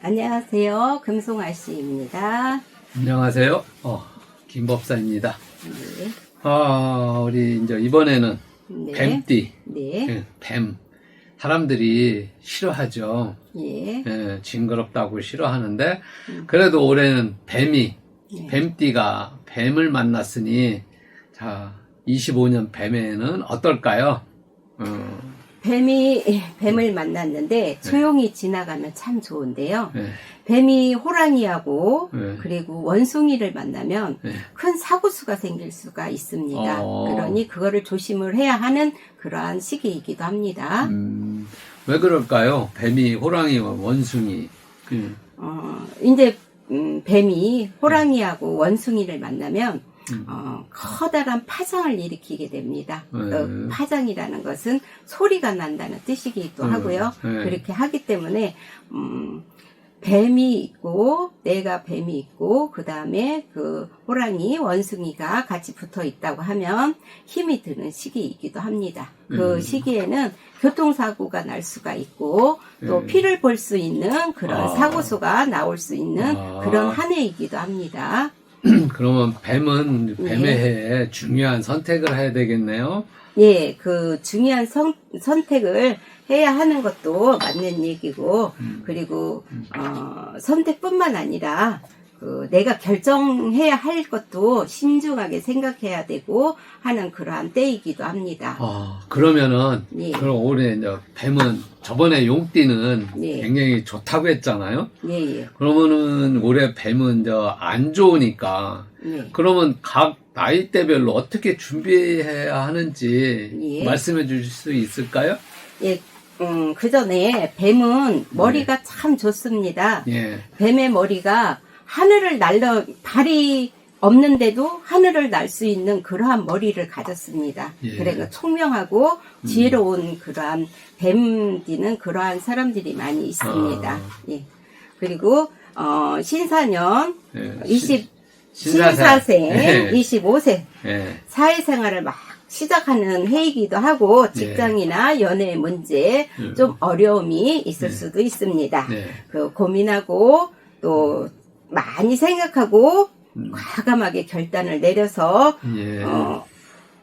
안녕하세요. 금송 아 씨입니다. 안녕하세요. 어, 김법사입니다. 네. 아, 우리 이제 이번에는 네. 뱀띠, 네. 예, 뱀. 사람들이 싫어하죠. 예. 예, 징그럽다고 싫어하는데, 그래도 올해는 뱀이, 네. 뱀띠가 뱀을 만났으니, 자, 25년 뱀에는 어떨까요? 어, 뱀이 뱀을 만났는데 조용히 지나가면 참 좋은데요. 예, 뱀이 호랑이하고 네. 그리고 원숭이를 만나면 네. 큰 사고수가 생길 수가 있습니다. 어. 그러니 그거를 조심을 해야 하는 그러한 시기이기도 합니다. 음, 왜 그럴까요? 뱀이 호랑이와 원숭이. 음, 어, 이제 음, 뱀이 호랑이하고 원숭이를 만나면 음. 어, 커다란 파장을 일으키게 됩니다. 네. 어, 파장이라는 것은 소리가 난다는 뜻이기도 음, 하고요. 네. 그렇게 하기 때문에 음, 뱀이 있고 내가 뱀이 있고 그 다음에 그 호랑이 원숭이가 같이 붙어 있다고 하면 힘이 드는 시기이기도 합니다. 그 음. 시기에는 교통사고가 날 수가 있고 또 네. 피를 볼 수 있는 그런 아. 사고수가 나올 수 있는 아. 그런 한 해이기도 합니다. 그러면 뱀은 네. 뱀의 해에 중요한 선택을 해야 되겠네요. 예, 그 중요한 선, 선택을 해야 하는 것도 맞는 얘기고, 음. 그리고, 어, 선택뿐만 아니라, 그, 내가 결정해야 할 것도 신중하게 생각해야 되고 하는 그러한 때이기도 합니다. 아, 그러면은, 예. 그럼 올해 이제 뱀은 저번에 용띠는 예. 굉장히 좋다고 했잖아요. 예, 예, 그러면은 올해 뱀은 이제 안 좋으니까, 예. 그러면 각 나이대별로 어떻게 준비해야 하는지 예. 말씀해 주실 수 있을까요? 예, 음, 그 전에 뱀은 머리가 참 좋습니다. 예. 뱀의 머리가 하늘을 날려 발이 없는데도 하늘을 날 수 있는 그러한 머리를 가졌습니다. 예. 그러니까 총명하고 지혜로운 그러한 뱀띠는 그러한 사람들이 많이 있습니다. 아. 예. 그리고 어, 신사년 예. 20 신사생. 예. 25세 예. 사회생활을 막 시작하는 해이기도 하고 예. 직장이나 연애 문제 음. 좀 어려움이 있을 네. 수도 있습니다. 네. 그 고민하고 또 많이 생각하고 음. 과감하게 결단을 내려서 예. 어,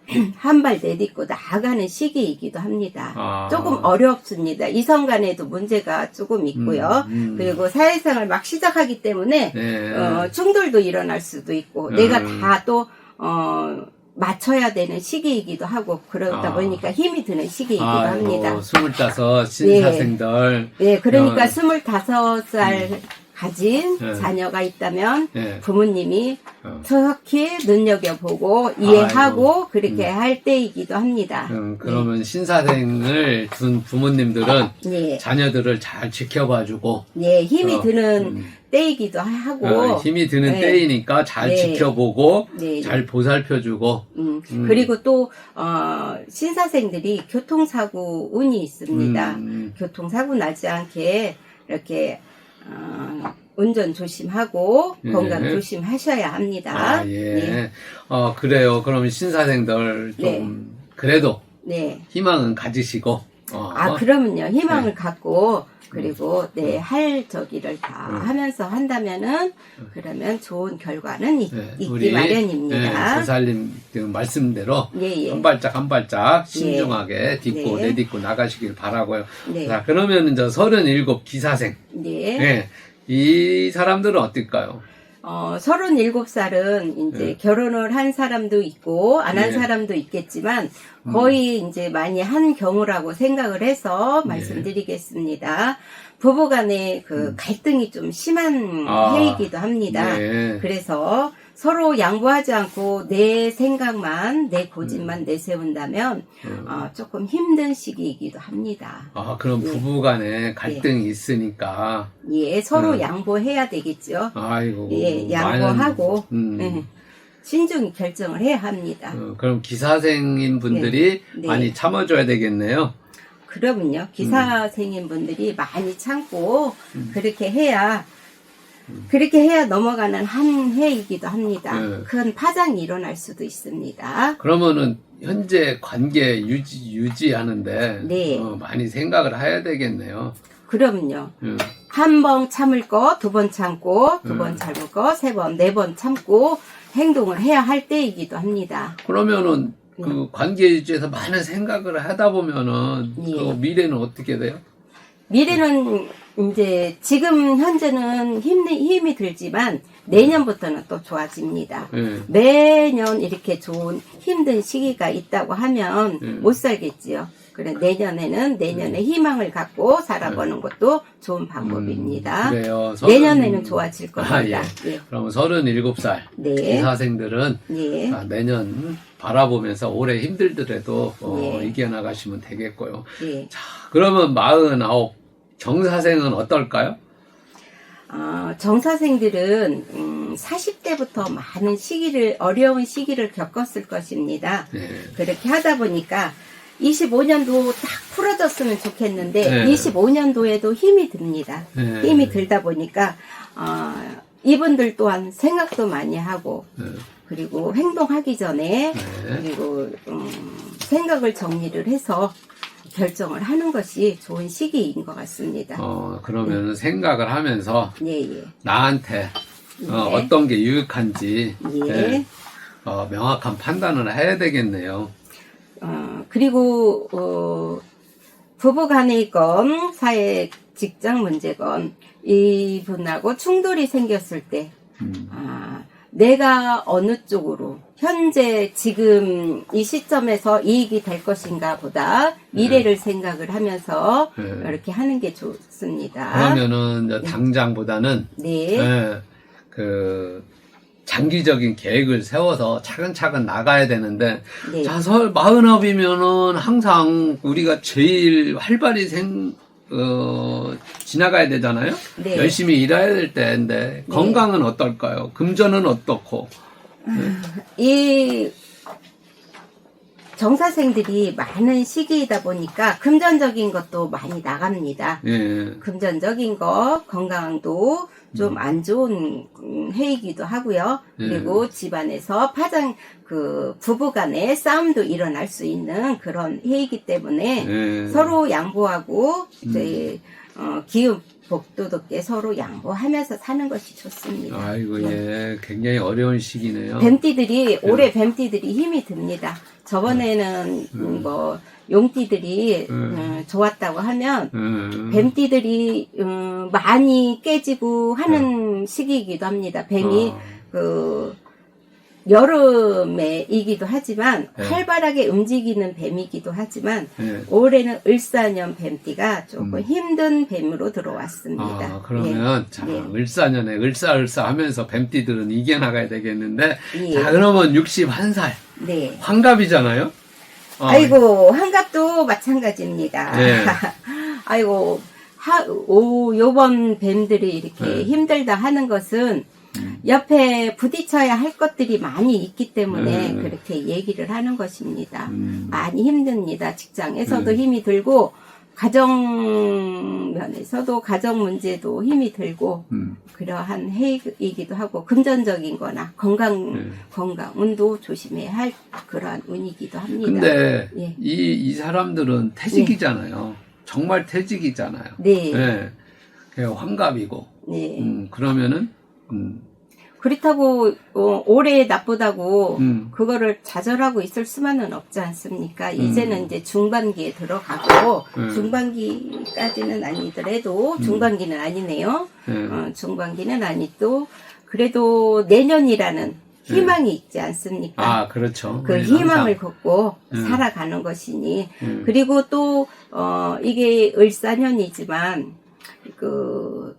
한 발 내딛고 나아가는 시기이기도 합니다. 아. 조금 어렵습니다. 이성 간에도 문제가 조금 있고요. 음, 음. 그리고 사회생활 막 시작하기 때문에 네. 어, 충돌도 일어날 수도 있고 음. 내가 다또 어, 맞춰야 되는 시기이기도 하고 그러다 아. 보니까 힘이 드는 시기이기도 아이고, 합니다. 스물다섯 신사생들. 네, 그러니까 어. 스물다섯 살 가진 네. 자녀가 있다면 네. 부모님이 어. 특히 눈여겨보고 이해하고 그렇게 할 때이기도 합니다. 음, 그러면 신사생을 둔 부모님들은 네, 자녀들을 잘 지켜봐주고 네, 힘이 어, 드는 음. 때이기도 하고 어, 힘이 드는 네. 때이니까 잘 네. 지켜보고 네. 잘 보살펴주고 음, 음. 그리고 또 어, 신사생들이 교통사고 운이 있습니다. 음, 교통사고 나지 않게 이렇게 어, 운전 조심하고 예. 건강 조심하셔야 합니다. 아, 예. 네. 어, 그래요. 그러면 신사생들 좀 네. 그래도 네. 희망은 가지시고 어, 아, 그러면요. 희망을 네. 갖고 그리고 내할 저기를 다 음. 하면서 한다면은 그러면 좋은 결과는 있, 네, 있기 우리 마련입니다. 네, 조살님 그 말씀대로 예, 예. 한 발짝 한 발짝 신중하게 딛고 네. 내딛고 나가시길 바라고요. 네. 자, 그러면 이제 37 기사생. 네. 네. 이 사람들은 어떨까요? 어, 37살은 이제 네. 결혼을 한 사람도 있고, 안한 네. 음. 사람도 있겠지만, 거의 이제 많이 한 경우라고 생각을 해서 네. 말씀드리겠습니다. 부부 간의 그 갈등이 좀 심한 음. 아, 해이기도 합니다. 네. 그래서 서로 양보하지 않고 내 생각만, 내 고집만 내세운다면, 음. 어, 조금 힘든 시기이기도 합니다. 아, 그럼 예. 부부 간에 갈등이 있으니까, 예, 서로 음. 양보해야 되겠죠. 아이고. 예, 양보하고, 많은, 음, 예, 신중히 결정을 해야 합니다. 어, 그럼 기사생인 분들이 네. 많이 참아줘야 되겠네요. 그럼요. 기사생인 분들이 많이 참고 그렇게 해야 그렇게 해야 넘어가는 한 해이기도 합니다. 네. 큰 파장이 일어날 수도 있습니다. 그러면은 현재 관계 유지 유지하는데 네. 어, 많이 생각을 해야 되겠네요. 그럼요. 음, 한번 참을 거, 두 번 참고, 두번 음. 참을 거, 세 번, 네 번 참고 행동을 해야 할 때이기도 합니다. 그러면은 네. 그 관계주에서 많은 생각을 하다 보면은 예. 그 미래는 어떻게 돼요? 미래는 이제 지금 현재는 힘, 힘이 들지만 내년부터는 또 좋아집니다. 예. 매년 이렇게 좋은 힘든 시기가 있다고 하면 음. 못 살겠지요. 그래 내년에는 내년에 희망을 갖고 살아보는 것도 좋은 방법입니다. 음, 그래요. 내년에는 서른- 좋아질 아, 겁니다. 예. 예. 그러면 37살 네. 이사생들은 예. 아, 내년 바라보면서 올해 힘들더라도 어, 예. 이겨나가시면 되겠고요. 예. 자, 그러면 49 정사생은 어떨까요? 어, 정사생들은 음, 40대부터 많은 시기를 어려운 시기를 겪었을 것입니다. 네. 그렇게 하다 보니까 25년도 딱 풀어졌으면 좋겠는데 네. 25년도에도 힘이 듭니다. 네. 힘이 들다 보니까 어, 이분들 또한 생각도 많이 하고 네. 그리고 행동하기 전에 네. 그리고 음, 생각을 정리를 해서 결정을 하는 것이 좋은 시기인 것 같습니다. 어, 그러면 생각을 하면서 예, 예. 나한테 어, 네. 떤게 유익한지 예. 네, 어, 명확한 판단을 해야 되겠네요. 어, 그리고 어, 부부간의 건 사회 직장 문제건 이분하고 충돌이 생겼을 때 음. 아, 내가 어느 쪽으로 현재 지금 이 시점에서 이익이 될 것인가 보다 미래를 생각을 하면서 네. 이렇게 하는 게 좋습니다. 그러면은 이제 당장보다는 네. 예, 그 장기적인 계획을 세워서 차근차근 나가야 되는데 네. 자, 설 마흔업이면은 항상 우리가 제일 활발히 생, 어, 지나가야 되잖아요? 네. 열심히 일해야 될 때인데, 건강은 어떨까요? 금전은 어떻고? 이 정사생들이 많은 시기이다 보니까 금전적인 것도 많이 나갑니다. 예. 금전적인 거, 건강도 좀 안 좋은 음, 해이기도 하고요. 네. 그리고 집안에서 파장, 그, 부부간에 싸움도 일어날 수 있는 그런 해이기 때문에 예. 서로 양보하고, 음. 이제, 어, 기업 복도덕게 서로 양보하면서 사는 것이 좋습니다. 아이고, 네. 예. 굉장히 어려운 시기네요. 뱀띠들이 올해 뱀띠들이 힘이 듭니다. 저번에는 음, 뭐 용띠들이 음. 음, 좋았다고 하면 음. 뱀띠들이 음, 많이 깨지고 하는 시기이기도 합니다. 뱀이 어, 그 여름에이기도 하지만 네. 활발하게 움직이는 뱀이기도 하지만 예. 올해는 을사년 뱀띠가 조금 음. 힘든 뱀으로 들어왔습니다. 아, 그러면, 자, 예. 을사년에 을사을사 하면서 뱀띠들은 이겨나가야 되겠는데, 예. 자, 그러면 61살. 네. 환갑이잖아요? 어, 아이고 한갑도 마찬가지입니다. 예. 아이고 하, 오 요번 뱀들이 이렇게 네. 힘들다 하는 것은 음. 옆에 부딪혀야 할 것들이 많이 있기 때문에 네. 그렇게 얘기를 하는 것입니다. 음. 많이 힘듭니다. 직장에서도 네. 힘이 들고 가정 면에서도 가정 문제도 힘이 들고 음. 그러한 해이기도 하고 금전적인 거나 건강 네. 건강 운도 조심해야 할 그러한 운이기도 합니다. 근데 예. 이, 이 사람들은 퇴직이잖아요. 정말 퇴직이잖아요. 네. 네. 그게 환갑이고. 네. 음, 그러면은, 음, 그렇다고 어, 올해 나쁘다고 음. 그거를 좌절하고 있을 수만은 없지 않습니까? 음. 이제는 이제 중반기에 들어가고 음. 중반기까지는 아니더라도 중반기는 아니네요. 네. 어, 중반기는 아니도 그래도 내년이라는 희망이 있지 않습니까? 아, 그렇죠. 그 희망을 걷고 음. 살아가는 것이니 음. 그리고 또 어, 이게 을사년이지만 그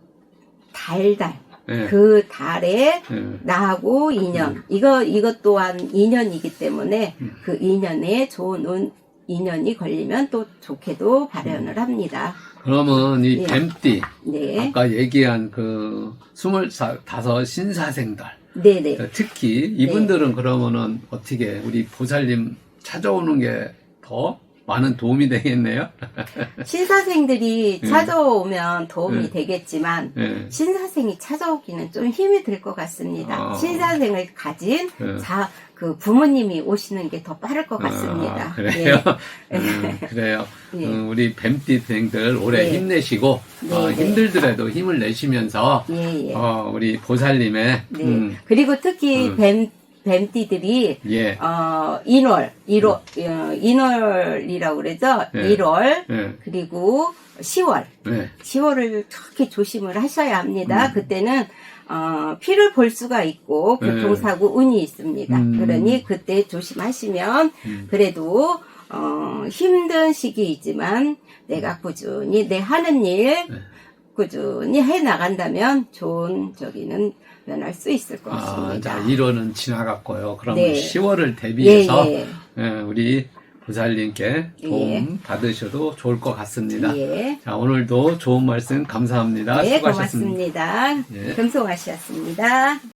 달달 네. 그 달에 네. 나하고 인연 이거 이것 또한 인연이기 때문에 음. 그 인연에 좋은 운 인연이 걸리면 또 좋게도 발현을 합니다. 그러면 이 예. 뱀띠, 네, 아까 얘기한 그 스물다섯 신사생들, 네네. 특히 이분들은 그러면은 어떻게 우리 보살님 찾아오는 게 더 많은 도움이 되겠네요. 신사생들이 예. 찾아오면 도움이 예. 되겠지만 예. 신사생이 찾아오기는 좀 힘이 들 것 같습니다. 아. 신사생을 가진 예. 자, 그 부모님이 오시는 게 더 빠를 것 같습니다. 아, 그래요? 예. 음, 그래요. 예. 음, 우리 뱀띠 생들 올해 네. 힘내시고, 네, 어, 네. 힘들더라도 힘을 내시면서, 예, 예. 어, 우리 보살님의, 네. 음, 그리고 특히 음. 뱀, 뱀띠들이 예, 어, 인월, 1월, 어, 인월이라고 그러죠? 네. 1월, 예, 그리고 10월. 예, 10월을 특히 조심을 하셔야 합니다. 음. 그때는 어, 피를 볼 수가 있고 네. 교통사고 운이 있습니다. 음. 그러니 그때 조심하시면 음. 그래도 어, 힘든 시기이지만 내가 꾸준히 내 하는 일 네. 꾸준히 해 나간다면 좋은 저기는 면할 수 있을 아, 것입니다. 자, 1월은 지나갔고요. 그럼 네. 10월을 예, 대비해서, 예, 예, 우리 보살님께 도움 받으셔도 좋을 것 같습니다. 예. 자, 오늘도 좋은 말씀 감사합니다. 네, 수고하셨습니다. 고맙습니다. 예. 금송아씨였습니다.